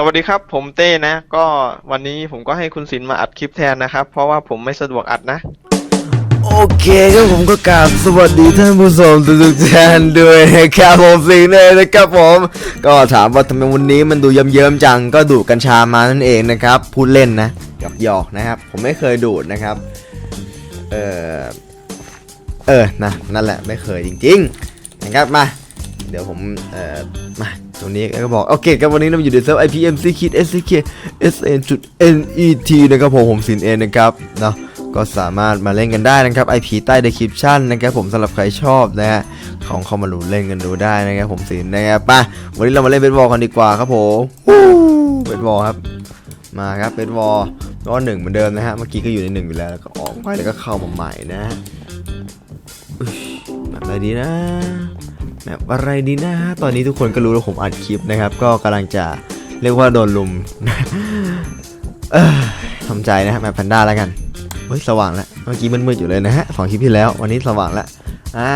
สวัสดีครับ ผมเต้นะ ก็วันนี้ผมก็ให้คุณศิลป์มาอัดคลิปแทนนะครับ เพราะว่าผมไม่สะดวกอัดนะ โอเคครับผมก็กราบสวัสดีท่านผู้ชมทุกๆท่านด้วยนะครับผมสิงห์เลยนะครับผม ก็ถามว่าทำไมวันนี้มันดูเยิ้มๆจังก็ดูดกัญชามานั่นเองนะครับพูดเล่นนะหยอกหยอกๆนะครับ ผมไม่เคยดูดนะครับ เออเออนะนั่นแหละไม่เคยจริงๆนะครับมา เดี๋ยวผมเออมา ตรงนี้ก็บอกโอเคครับวันนี้เราอยู่ในเซิร์ฟ IPMC Kit SCK SN จุด NET นะครับผมผมสินเอนะครับเนาะก็สามารถมาเล่นกันได้นะครับ IP ใต้ description นะครับผมสำหรับใครชอบนะฮะของเข้ามาดูเล่นกันดูได้นะครับผมสินนะครับมาวันนี้เรามาเล่นเบสบอลกันดีกว่าครับผมเบสบอลครับมาครับเบสบอลก็หนึ่งเหมือนเดิมนะฮะเมื่อกี้ก็อยู่ในหนึ่งอยู่แล้วแล้วก็ออกไปแล้วก็เข้ามาใหม่นะฮะอุ๊ยแบบอะไรดีนะ แบบอะไรดีนะ ตอนนี้ทุกคนก็รู้แล้วผมอัดคลิปนะครับ ก็กำลังจะเรียกว่าโดนลุมทำใจนะฮะแบบแพนด้าแล้วกันเฮ้ยสว่างแล้ว เมื่อกี้มันมืดอยู่เลยนะฮะสองคลิปที่แล้ว วันนี้สว่างแล้วอ่า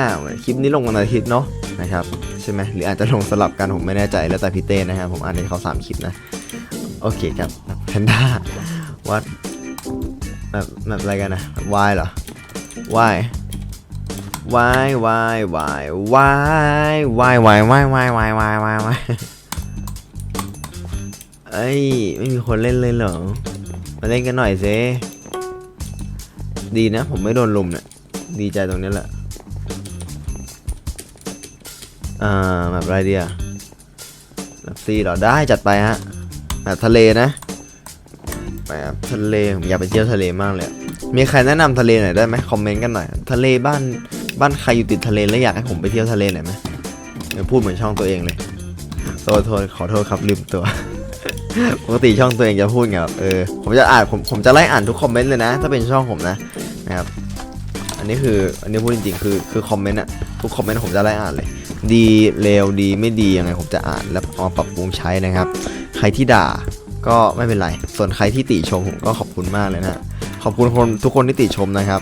คลิปนี้ลงวันอาทิตย์เนาะนะครับใช่ไหมหรืออาจจะลงสลับกันผมไม่แน่ใจแล้วแต่พี่เต้นะฮะผมอ่านในเขาสามคลิปนะโอเคครับแพนด้าวัดแบบแบบอะไรกันนะวายเหรอวาย วายวายวายวายวายวายวายวายวายวายวายวายเอ้ยไม่มีคนเล่นเลยเหรอ มาเล่นกันหน่อยเซดีนะ ผมไม่โดนลุมเนี่ย ดีใจตรงนี้แหละอ่าแบบไรเดีอะแบบซีเหรอได้จัดไปฮะแบบทะเลนะแบบทะเลผมอยากไปเที่ยวทะเลมากเลย มีใครแนะนำทะเลหน่อยได้ไหมคอมเมนต์กันหน่อย ทะเลบ้าน บ้านใครอยู่ติดทะเลแล้วอยากให้ผมไปเที่ยวทะเลหน่อยไหมเดี๋ยวพูดเหมือนช่องตัวเองเลยโทษโทษขอโทษครับลืมตัว ปกติช่องตัวเองจะพูดไงแบบเออผมจะอ่านผมผมจะไล่อ่านทุกคอมเมนต์เลยนะ ถ้าเป็นช่องผมนะนะครับอันนี้คืออันนี้พูดจริงๆคือคือคอมเมนต์อะทุกคอมเมนต์ผมจะไล่อ่านเลย ดีเลวดีไม่ดียังไงผมจะอ่านแล้วเอามาปรับปรุงใช้นะครับ ใครที่ด่าก็ไม่เป็นไร ส่วนใครที่ติชมผมก็ขอบคุณมากเลยนะ ขอบคุณคนทุกคนที่ติชมนะครับ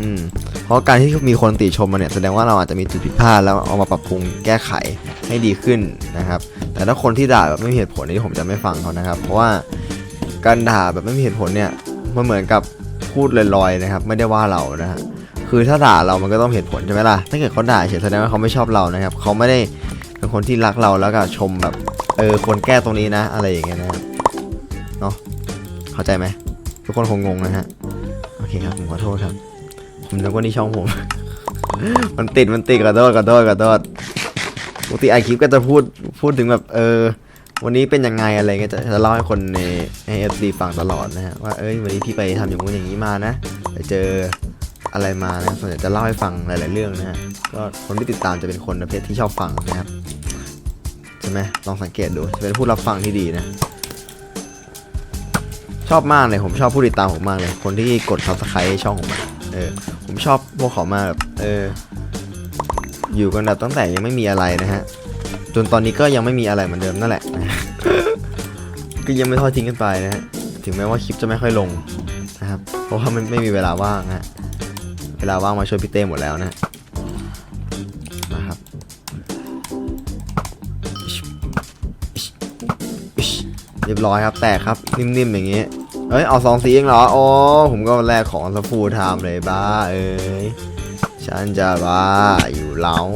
อืม เพราะการที่มีคนติชมมาเนี่ยแสดงว่าเราอาจจะมีจุดผิดพลาดแล้วเอามาปรับปรุงแก้ไขให้ดีขึ้นนะครับ แต่ถ้าคนที่ด่าแบบไม่มีเหตุผลนี่ผมจะไม่ฟังเขานะครับ เพราะว่าการด่าแบบไม่มีเหตุผลเนี่ยมันเหมือนกับพูดลอยๆนะครับ ไม่ได้ว่าเรานะฮะคือถ้าด่าเรามันก็ต้องเหตุผลใช่ไหมล่ะถ้าเกิดเขาด่าเฉยแสดงว่าเขาไม่ชอบเรานะครับเขาไม่ได้เป็นคนที่รักเราแล้วก็ชมแบบเออคนแก้ตรงนี้นะ อะไรอย่างเงี้ยนะครับเนาะเข้าใจไหมทุกคนคงงงนะฮะโอเคครับผมขอโทษครับ ผมนึกว่านี่ช่องผม มันติดมันติดกระโดดกระโดดกระโดดปกติไอคลิปก็จะพูดพูดถึงแบบเออ วันนี้เป็นยังไงอะไรเงี้ยจะจะเล่าให้คนในในเอฟซีฟังตลอดนะฮะว่าเอ้ยวันนี้พี่ไปทำอย่างนู้นอย่างนี้มานะไปเจออะไรมานะส่วนใหญ่จะเล่าให้ฟังหลาย ๆ เรื่องนะฮะก็คนที่ติดตามจะเป็นคนประเภทที่ชอบฟังนะครับใช่ไหมลองสังเกตดูจะเป็นผู้รับฟังที่ดีนะ ชอบมากเลยผมชอบผู้ติดตามผมมากเลย คนที่กด subscribe ให้ช่องผมอะเออ ผมชอบพวกเขามากแบบเออ อยู่กันแบบตั้งแต่ยังไม่มีอะไรนะฮะ จนตอนนี้ก็ยังไม่มีอะไรเหมือนเดิมนั่นแหละ ก็ยังไม่ทอดทิ้งกันไปนะฮะ ถึงแม้ว่าคลิปจะไม่ค่อยลงนะครับ เพราะว่ามันไม่มีเวลาว่างฮะ เวลาว่างมาช่วยพี่เต้หมดแล้วนะนะครับ เรียบร้อยครับ แตกครับ นิ่มๆอย่างงี้ เอ้ยเอาสองสีเองเหรอโอ้ผมก็แลกของสฟูไทม์เลยบ้าเอ้ยฉันจะบ้าอยู่แล้ว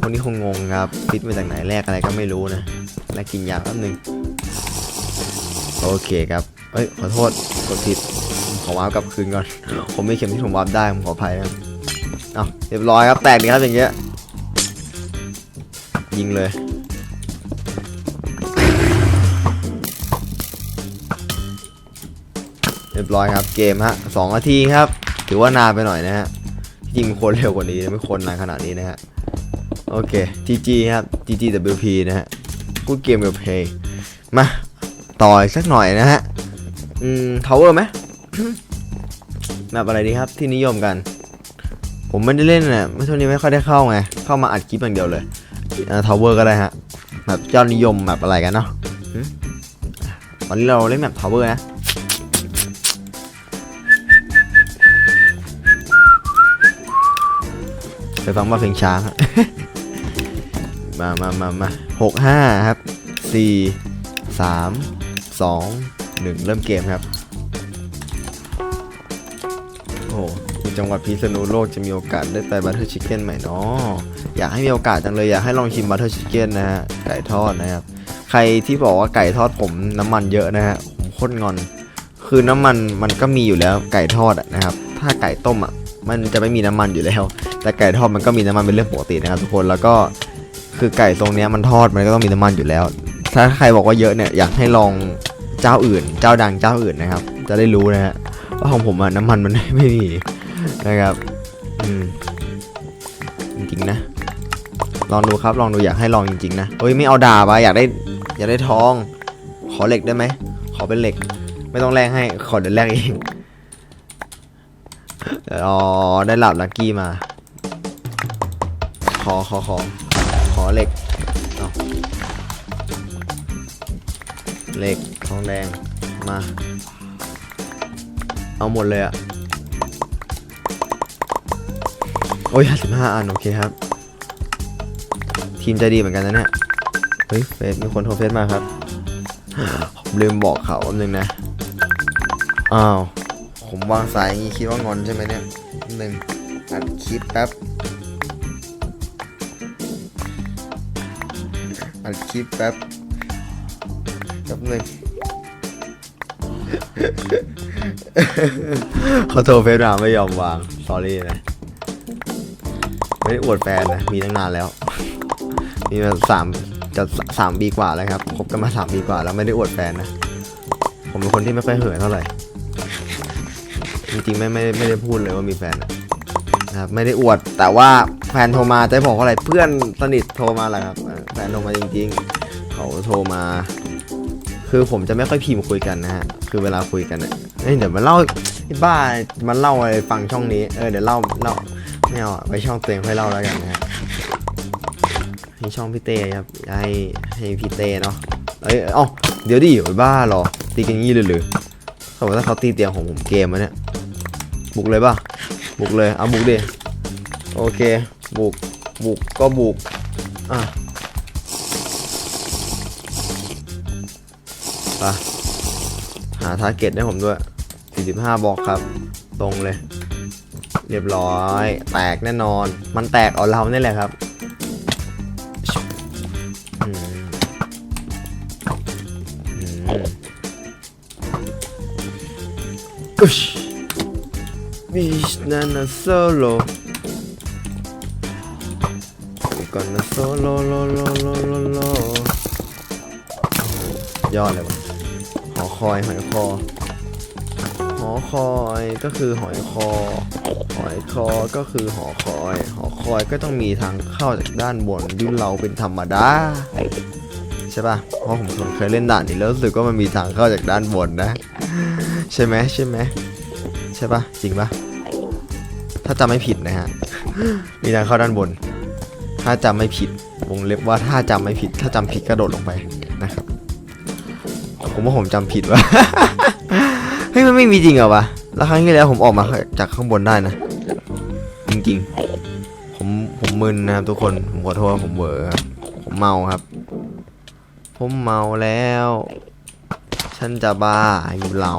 คนนี้คงงงครับฟิตมาจากไหนแลกอะไรก็ไม่รู้นะแลกกินยาแป๊บนึงโอเคครับเอ้ยขอโทษกดผิดขอวาร์ปกลับคืนก่อน ผมไม่เข็มที่ผมวาร์ปได้ผมขออภัยนะครับเอาเรียบร้อยครับแตกดีครับอย่างเงี้ยยิงเลย รียบร้อยครับเกมฮะสองนาทีครับ ถือว่านานไปหน่อยนะฮะจริงคนเร็วกว่านี้ไม่คนนานขนาดนี้นะฮะโอเค GG ครับ GGWP นะฮะพูดเกมกับเพย์มาต่ออีกสักหน่อยนะฮะอืมทาวเวอร์ไหมแบบอะไรดีครับที่นิยมกัน ผมไม่ได้เล่นนะไม่ช่วงนี้ไม่ค่อยได้เข้าไง เข้ามาอัดคลิปอย่างเดียวเลยทาวเวอร์ก็ได้ฮะแบบยอดนิยมแบบอะไรกันเนาะหึวันนี้เราเล่นแบบทาวเวอร์นะ ไปฟังว่าเพลงช้างครับมามามามาหกห้าครับสี่สามสองหนึ่งเริ่มเกมครับ โอ้โหอยู่จังหวัดพิษณุโลกจะมีโอกาสได้ไปบัตเทอร์ชิคเก้นไหมเนาะอยากให้มีโอกาสจังเลยอยากให้ลองชิมบัตเทอร์ชิคเก้นนะฮะไก่ทอดนะครับ ใครที่บอกว่าไก่ทอดผมน้ำมันเยอะนะฮะผมโคตรงอน คือน้ำมันมันก็มีอยู่แล้วไก่ทอดอะนะครับ ถ้าไก่ต้มอะมันจะไม่มีน้ำมันอยู่แล้ว แต่ไก่ทอดมันก็มีน้ำมันเป็นเรื่องปกตินะครับทุกคนแล้วก็คือไก่ตรงนี้มันทอดมันก็ต้องมีน้ำมันอยู่แล้ว ถ้าใครบอกว่าเยอะเนี่ยอยากให้ลองเจ้าอื่น เจ้าดังเจ้าอื่นนะครับ จะได้รู้นะฮะว่าของผมอะน้ำมันมันไม่มีนะครับอืมจริงๆนะ ลองดูครับลองดูอยากให้ลองจริงๆนะเฮ้ยไม่เอาดาบอะอยากได้อยากได้ทอง ขอเหล็กได้ไหมขอเป็นเหล็ก ไม่ต้องแลกให้ขอเดี๋ยวแลกเองอ๋อได้หลับลักกี้มา ขอขอขอขอเหล็กเอาเหล็กทองแดงมา เอาหมดเลยอะโอ้ยสิบห้าอัน โอเคครับ ทีมใจดีเหมือนกันนะเนี่ย เฮ้ยเฟซมีคนโทรเฟซมาครับ ผมลืมบอกเขาแป๊บนึงนะ อ้าว ผมวางสายอย่างงี้คิดว่างอนใช่ไหมเนี่ยแป๊บนึงอัดคลิปแป๊บ อัดคลิปแป๊บแป๊บนึงเขาโทรเฟซมาไม่ยอมวางสอรี่นะ ไม่ได้อวดแฟนนะ มีตั้งนานแล้ว มีมาสามจะสามปีกว่าแล้วครับคบกันมาสามปีกว่าแล้วไม่ได้อวดแฟนนะ ผมเป็นคนที่ไม่ค่อยเหินเท่าไหร่ จริงๆไม่ไม่ไม่ได้พูดเลยว่ามีแฟนนะครับ ไม่ได้อวดแต่ว่า แฟนโทรมาจะให้บอกว่าอะไรเพื่อนสนิทโทรมาแหละครับแฟนโทรมาจริง ๆ เขาโทรมา คือผมจะไม่ค่อยพิมพ์คุยกันนะฮะคือเวลาคุยกันเนี่ยเดี๋ยวมาเล่าไอ้บ้ามันเล่าอะไรฟังช่องนี้เออเดี๋ยวเล่าเล่าไม่เอาไปช่องตัวเองค่อยเล่าแล้วกันนะฮะให้ช่องพี่เต้ครับให้ให้พี่เต้เนาะเอ้ยเอ้าเดี๋ยวดิไอ้บ้าหรอตีกันงี้เลยหรือเขาบอกถ้าเขาตีเตียงของผมเกมอะเนี่ยบุกเลยป่ะบุกเลยเอาบุกดิโอเค บุก บุกก็บุก อะไปหาทาร์เก็ตให้ผมด้วย 45บอกครับ ตรงเลย เรียบร้อย แตกแน่นอน มันแตกเอาเราเนี่ยแหละครับอืมอืมอุชวิชนานาโซโลก่อนนะโซโล โลโลโลโลโลยอดเลยวะหอคอยหอยคอ หอคอยก็คือหอยคอ หอยคอก็คือหอคอย หอคอยก็ต้องมีทางเข้าจากด้านบนยุ่นเราเป็นธรรมดาใช่ป่ะ เพราะผมเคยเล่นด่านนี้แล้วรู้สึกว่ามันมีทางเข้าจากด้านบนนะ ใช่ไหมใช่ไหมใช่ป่ะ จริงป่ะ ถ้าจำไม่ผิดนะฮะ มีทางเข้าด้านบน ถ้าจำไม่ผิดวงเล็บว่าถ้าจำไม่ผิด ถ้าจำผิดกระโดดลงไปนะครับ ผมว่าผมจำผิดวะเฮ้ยมันไม่มีจริงเหรอวะแล้วครั้งที่แล้วผมออกมาจากข้างบนได้นะ จริงๆ ผมผมมึนนะครับทุกคนผมขอโทษผมเบอครับผมเมาครับ ผมเมาแล้ว ฉันจะบ้าอยู่เหลา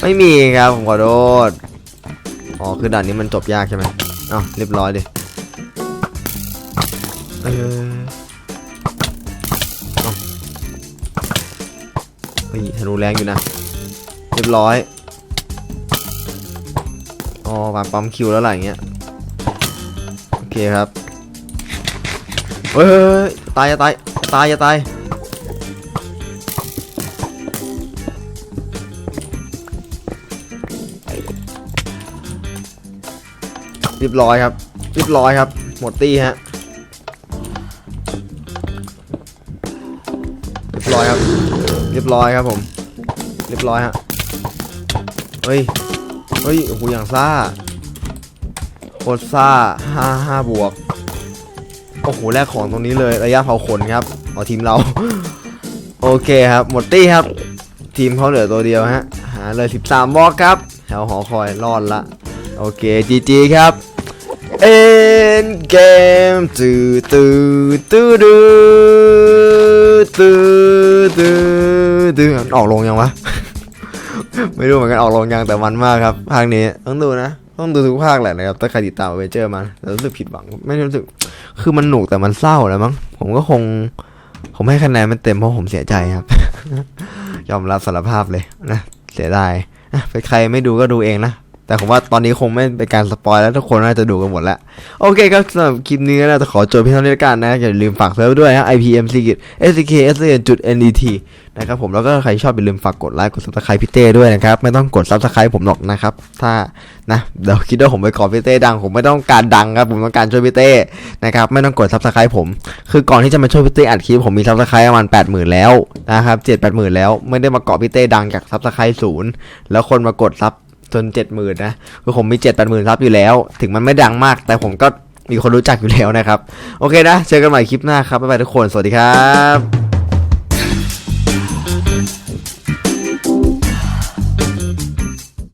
ไม่มีครับผมขอโทษอ๋อคือด่านนี้มันจบยากใช่ไหมอ้าวเรียบร้อยดิ เออเอ้าเฮ้ยธนูแรงอยู่นะ เรียบร้อย อ๋อวางปั๊มคิวแล้วอะไรอย่างเงี้ย โอเคครับ เฮ้ยเฮ้ยเฮ้ยตายจะตายตายจะตายเรียบร้อยครับ เรียบร้อยครับ หมดตี้ฮะ รียบร้อยครับผม เรียบร้อยฮะ เฮ้ย เฮ้ย โอ้โห อย่างซ่าโคตรซ่าห้าห้าบวก โอ้โห แลกของตรงนี้เลยระยะเผาขนครับเอาทีมเรา โอเคครับ หมดตี้ครับ ทีมเขาเหลือตัวเดียวฮะ หาเลย 13บล็อกครับ แถวหอคอยรอดละ โอเคจีจีครับเอ็นเกมตื้อตื้อตื้อดื้อ ตื้อตื้อตื้อออกลงยังวะ ไม่รู้เหมือนกันออกลงยังแต่มันมากครับ ภาคนี้ต้องดูนะ ต้องดูทุกภาคแหละนะครับ ถ้าใครติดตามเวเจอร์มาแต่รู้สึกผิดหวัง ไม่รู้สึก คือมันหนุกแต่มันเศร้าแล้วมั้ง ผมก็คง ผมให้คะแนนมันเต็มเพราะผมเสียใจครับ ยอมรับสารภาพเลยนะ เสียดายอะใครไม่ดูก็ดูเองนะ แต่ผมว่าตอนนี้คงไม่เป็นการสปอยแล้วทุกคนน่าจะดูกันหมดแล้ว โอเคครับสำหรับคลิปนี้ก็น่าจะขอจบเพียงเท่านี้ล้วกันนะ อย่าลืมฝากเซิร์ฟด้วยนะ IPM s k s k s n net นะครับผมแล้วก็ใครชอบอย่าลืมฝากกดไลค์กด subscribe พี่เต้ด้วยนะครับ ไม่ต้องกด subscribe ผมหรอกนะครับ ถ้านะเดี๋ยวคิดว่าผมไปขอพี่เต้ดัง ผมไม่ต้องการดังครับผมต้องการช่วยพี่เต้นะครับไม่ต้องกด subscribe ผม คือก่อนที่จะมาช่วยพี่เต้อัดคลิปผมมี subscribe ประมาณ80,000 แล้วนะครับ7 80,000แล้วไม่ได้มาเกาะพี่เต้ดังจาก subscribe ศูนย์แล้วคนมากดซับ จนเจ็ดหมื่นนะคือผมมีเจ็ดแปดหมื่นซับอยู่แล้ว ถึงมันไม่ดังมาก แต่ผมก็มีคนรู้จักอยู่แล้วนะครับ โอเคนะ เจอกันใหม่คลิปหน้าครับ บ๊ายบายทุกคน สวัสดีครับ